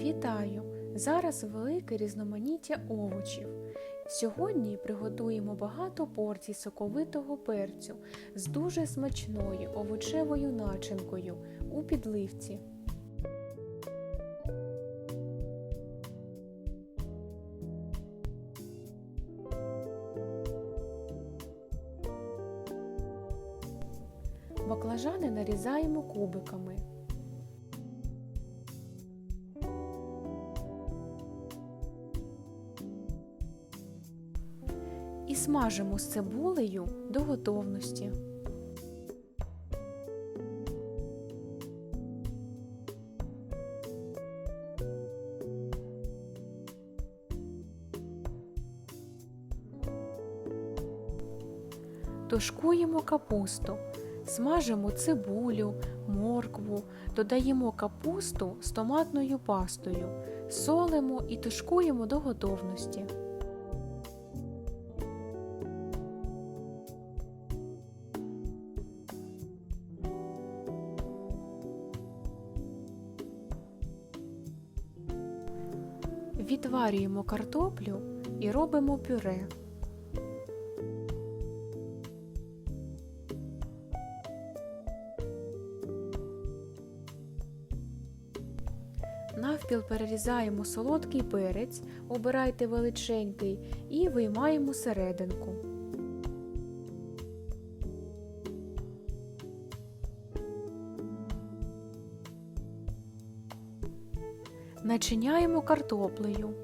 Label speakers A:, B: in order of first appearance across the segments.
A: Вітаю! Зараз велике різноманіття овочів. Сьогодні приготуємо багато порцій соковитого перцю з дуже смачною овочевою начинкою у підливці. Баклажани нарізаємо кубиками. І смажимо з цибулею до готовності. Тушкуємо капусту, смажимо цибулю, моркву, додаємо капусту з томатною пастою, солимо і тушкуємо до готовності. Відварюємо картоплю і робимо пюре. Навпіл перерізаємо солодкий перець, обирайте величенький і виймаємо серединку. Начиняємо картоплею.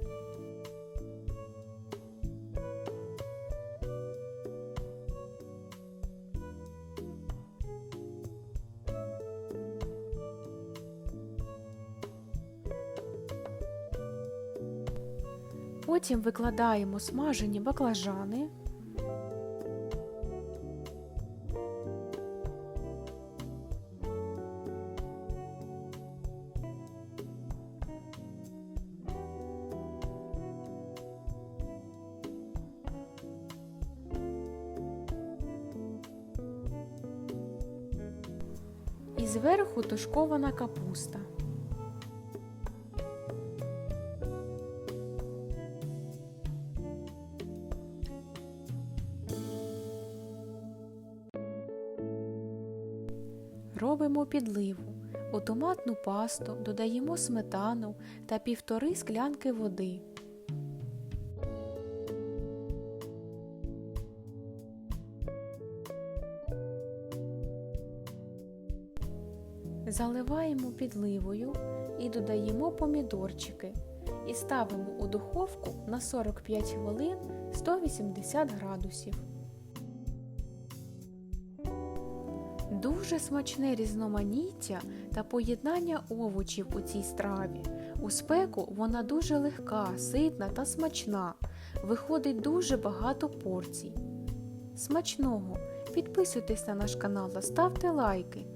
A: Потім викладаємо смажені баклажани. Зверху тушкована капуста. Робимо підливу. У томатну пасту додаємо сметану та півтори склянки води. Заливаємо підливою і додаємо помідорчики і ставимо у духовку на 45 хвилин 180 градусів. Дуже смачне різноманіття та поєднання овочів у цій страві. У спеку вона дуже легка, ситна та смачна. Виходить дуже багато порцій. Смачного! Підписуйтесь на наш канал та ставте лайки.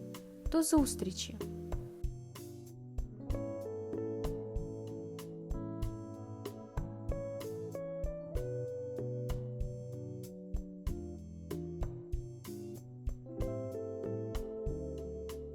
A: До зустрічі!